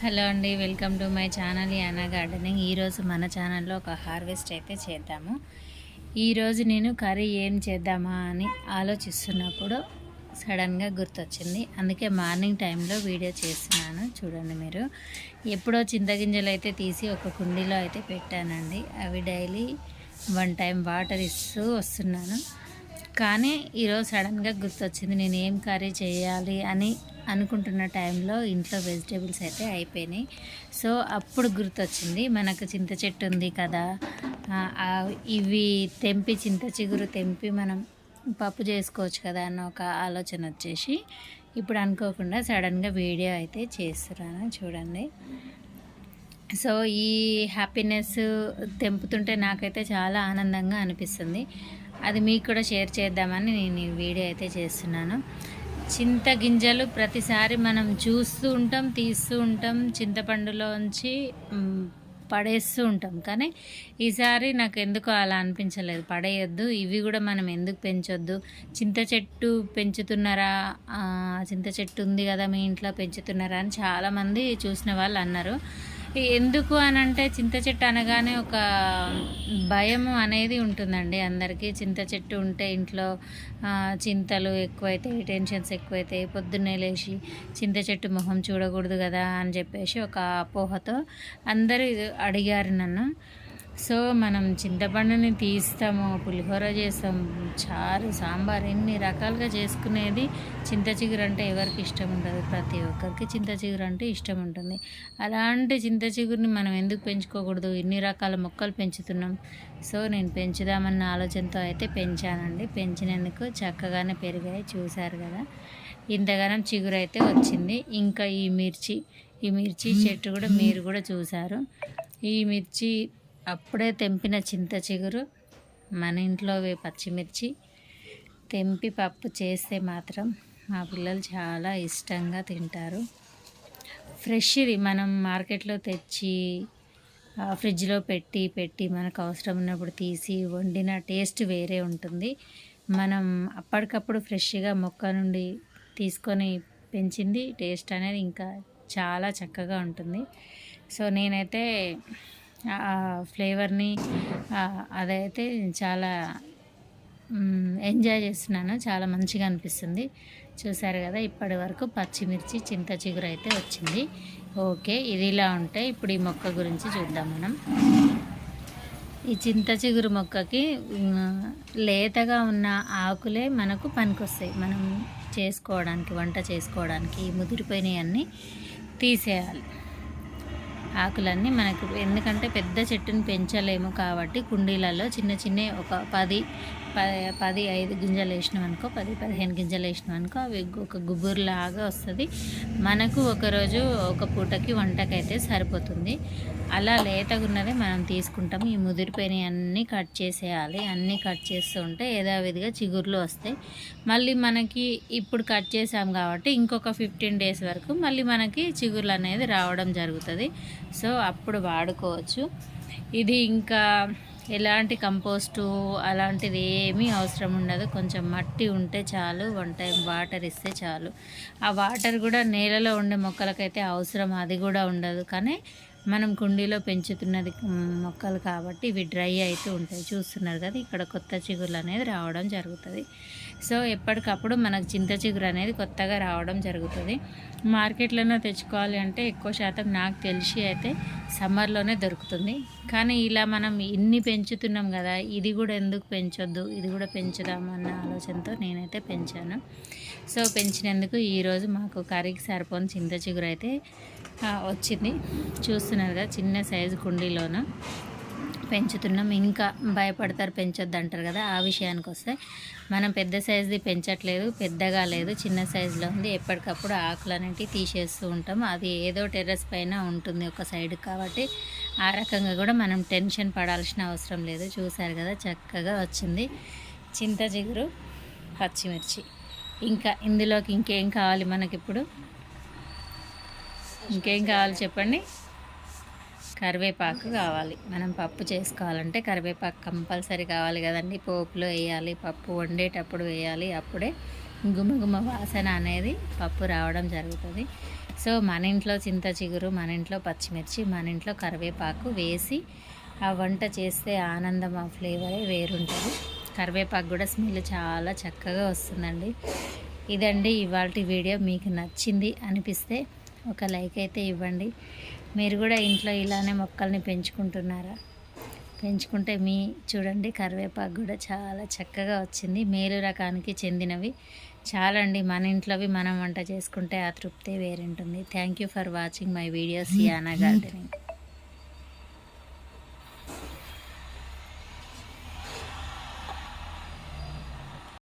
Hello అండి welcome to my channel Yana gardening. ఈరోజు మన ఛానల్లో ఒక హార్వెస్ట్ అయితే చేద్దాము. ఈరోజు నేను కర్రీ ఏం చేద్దామా అని ఆలోచిస్తున్నప్పుడు సడన్గా గుర్తొచ్చింది. అందుకే మార్నింగ్ టైంలో వీడియో చేస్తున్నాను చూడండి మీరు. ఎప్పుడో చింతగింజలు అయితే తీసి ఒక కుండీలో అయితే పెట్టానండి. అవి డైలీ వన్ టైం వాటర్ ఇస్తూ వస్తున్నాను. కానీ ఈరోజు సడన్గా గుర్తొచ్చింది నేను ఏం కర్రీ చేయాలి అని అనుకుంటున్న టైంలో ఇంట్లో వెజిటేబుల్స్ అయితే అయిపోయినాయి. సో అప్పుడు గుర్తొచ్చింది మనకు చింత చెట్టు ఉంది కదా. ఇవి తెంపి చింత చిగురు తెంపి మనం పప్పు చేసుకోవచ్చు కదా అన్న ఒక ఆలోచన వచ్చేసి ఇప్పుడు అనుకోకుండా సడన్గా వీడియో అయితే చేస్తున్నాను చూడండి. సో ఈ హ్యాపీనెస్ తెంపుతుంటే నాకైతే చాలా ఆనందంగా అనిపిస్తుంది. అది మీకు కూడా షేర్ చేద్దామని నేను ఈ వీడియో అయితే చేస్తున్నాను. చింత గింజలు ప్రతిసారి మనం చూస్తూ ఉంటాం తీస్తూ ఉంటాం చింతపండులోంచి పడేస్తూ ఉంటాం. కానీ ఈసారి నాకు ఎందుకో అలా అనిపించలేదు. పడేయొద్దు ఇవి కూడా మనం ఎందుకు పెంచొద్దు? చింత చెట్టు పెంచుతున్నారా? చింత చెట్టు ఉంది కదా మీ ఇంట్లో పెంచుతున్నారా అని చాలామంది చూసిన వాళ్ళు అన్నారు. ఎందుకు అని అంటే చింత చెట్టు అనగానే ఒక భయం అనేది ఉంటుందండి అందరికీ. చింత చెట్టు ఉంటే ఇంట్లో చింతలు ఎక్కువైతాయి టెన్షన్స్ ఎక్కువైతాయి పొద్దున్నే లేచి చింత చెట్టు మొహం చూడకూడదు కదా అని చెప్పేసి ఒక అపోహతో అందరూ అడిగారు నన్ను. సో మనం చింతపండుని తీస్తాము పులిహోర చేస్తాం చారు సాంబార్ ఎన్ని రకాలుగా చేసుకునేది చింత చిగురు అంటే ఎవరికి ఇష్టం ఉండదు. ప్రతి ఒక్కరికి చింత చిగురు అంటే ఇష్టం ఉంటుంది. అలాంటి చింత చిగురిని మనం ఎందుకు పెంచుకోకూడదు? ఇన్ని రకాల మొక్కలు పెంచుతున్నాం? సో నేను పెంచుదామన్న ఆలోచనతో అయితే పెంచానండి. పెంచినందుకు చక్కగానే పెరిగాయి చూశారు కదా. ఇంతగానం చిగురు అయితే వచ్చింది. ఇంకా ఈ మిర్చి ఈ మిర్చి చెట్టు కూడా మీరు కూడా చూశారు. ఈ మిర్చి అప్పుడే తెంపిన చింత చిగురు మన ఇంట్లోవి పచ్చిమిర్చి. తెంపి పప్పు చేస్తే మాత్రం మా పిల్లలు చాలా ఇష్టంగా తింటారు. ఫ్రెష్ది మనం మార్కెట్లో తెచ్చి ఆ, ఫ్రిడ్జ్లో పెట్టి పెట్టి మనకు అవసరం ఉన్నప్పుడు తీసి వండిన టేస్ట్ వేరే ఉంటుంది. మనం అప్పటికప్పుడు ఫ్రెష్గా మొక్క నుండి తీసుకొని పెంచింది టేస్ట్ అనేది ఇంకా చాలా చక్కగా ఉంటుంది. సో నేనైతే ఫ్లేవర్ని అదైతే చాలా ఎంజాయ్ చేస్తున్నాను. చాలా మంచిగా అనిపిస్తుంది. చూసారు కదా ఇప్పటి వరకు పచ్చిమిర్చి చింత చిగురు అయితే వచ్చింది. ఓకే ఇది ఇలా ఉంటే ఇప్పుడు ఈ మొక్క గురించి చూద్దాం మనం. ఈ చింత చిగురు మొక్కకి లేతగా ఉన్న ఆకులే మనకు పనికొస్తాయి. మనం చేసుకోవడానికి వంట చేసుకోవడానికి ఈ ముదిరిపోయినవి అన్నీ తీసేయాలి. ఆకులన్నీ మనకు ఎందుకంటే పెద్ద చెట్టుని పెంచలేము కాబట్టి కుండీలలో చిన్న చిన్న ఒక పది పది పది ఐదు గింజలు వేసినాం అనుకో పది పదిహేను గింజలు వేసినాం అనుకో అవి ఒక గుబురులాగా వస్తుంది. మనకు ఒకరోజు ఒక పూటకి వంటకైతే సరిపోతుంది. అలా లేతగా ఉన్నదే మనం తీసుకుంటాం. ఈ ముదిరిపోయినవి అన్నీ కట్ చేసేయాలి. అన్నీ కట్ చేస్తూ ఉంటే యథావిధిగా చిగుర్లు వస్తాయి. మళ్ళీ మనకి ఇప్పుడు కట్ చేసాం కాబట్టి ఇంకొక ఫిఫ్టీన్ డేస్ వరకు మళ్ళీ మనకి చిగుర్లు అనేది రావడం జరుగుతుంది. సో అప్పుడు వాడుకోవచ్చు. ఇది ఇంకా ఎలాంటి కంపోస్టు అలాంటిది ఏమీ అవసరం ఉండదు. కొంచెం మట్టి ఉంటే చాలు వన్ టైం వాటర్ ఇస్తే చాలు. ఆ వాటర్ కూడా నేలలో ఉండే మొక్కలకైతే అవసరం అది కూడా ఉండదు. కానీ మనం కుండీలో పెంచుతున్నది మొక్కలు కాబట్టి ఇవి డ్రై అవుతూ ఉంటాయి. చూస్తున్నారు కదా ఇక్కడ కొత్త చిగురు అనేది రావడం జరుగుతుంది. సో ఎప్పటికప్పుడు మనకు చింత చిగురు అనేది కొత్తగా రావడం జరుగుతుంది. మార్కెట్లోనే తెచ్చుకోవాలి అంటే ఎక్కువ శాతం నాకు తెలిసి అయితే సమ్మర్లోనే దొరుకుతుంది. కానీ ఇలా మనం ఇన్ని పెంచుతున్నాం కదా ఇది కూడా ఎందుకు పెంచొద్దు ఇది కూడా పెంచుదామన్న ఆలోచనతో నేనైతే పెంచాను. సో పెంచినందుకు ఈరోజు మాకు కర్రీకి సరిపోని చింత చిగురు అయితే వచ్చింది. చూస్తున్నారు కదా చిన్న సైజు కుండీలోన పెంచుతున్నాం. ఇంకా భయపడతారు పెంచొద్దు అంటారు కదా ఆ విషయానికి వస్తే. మనం పెద్ద సైజుది పెంచట్లేదు పెద్దగా లేదు చిన్న సైజులో ఉంది. ఎప్పటికప్పుడు ఆకులు అనేటివి తీసేస్తూ ఉంటాం. అది ఏదో టెర్రస్ పైన ఉంటుంది ఒక సైడ్ కాబట్టి ఆ రకంగా కూడా మనం టెన్షన్ పడాల్సిన అవసరం లేదు. చూసారు కదా చక్కగా వచ్చింది. చింత చిగురు పచ్చిమిర్చి. ఇంకా ఇందులోకి ఇంకేం కావాలి మనకిప్పుడు? ఇంకేం కావాలి చెప్పండి? కరివేపాకు కావాలి. మనం పప్పు చేసుకోవాలంటే కరివేపాకు కంపల్సరీ కావాలి కదండి. పోపులో వేయాలి పప్పు వండేటప్పుడు వేయాలి. అప్పుడే గుమగుమ వాసన అనేది పప్పు రావడం జరుగుతుంది. సో మన ఇంట్లో చింత చిగురు మన ఇంట్లో పచ్చిమిర్చి మన ఇంట్లో కరివేపాకు వేసి ఆ వంట చేస్తే ఆనందం ఆ ఫ్లేవరే వేరుంటుంది. కరివేపాకు కూడా స్మెల్ చాలా చక్కగా వస్తుందండి. ఇదండి ఇవాళ వీడియో. మీకు నచ్చింది అనిపిస్తే ఒక లైక్ అయితే ఇవ్వండి. మీరు కూడా ఇంట్లో ఇలానే మొక్కల్ని పెంచుకుంటున్నారా? పెంచుకుంటే మీ చూడండి కరివేపాకు కూడా చాలా చక్కగా వచ్చింది. మేలు రకానికి చెందినవి. చాలండి మన ఇంట్లోవి మనం వంట చేసుకుంటే ఆ తృప్తి వేరుంటుంది. Thank you for watching my videos Yana gardening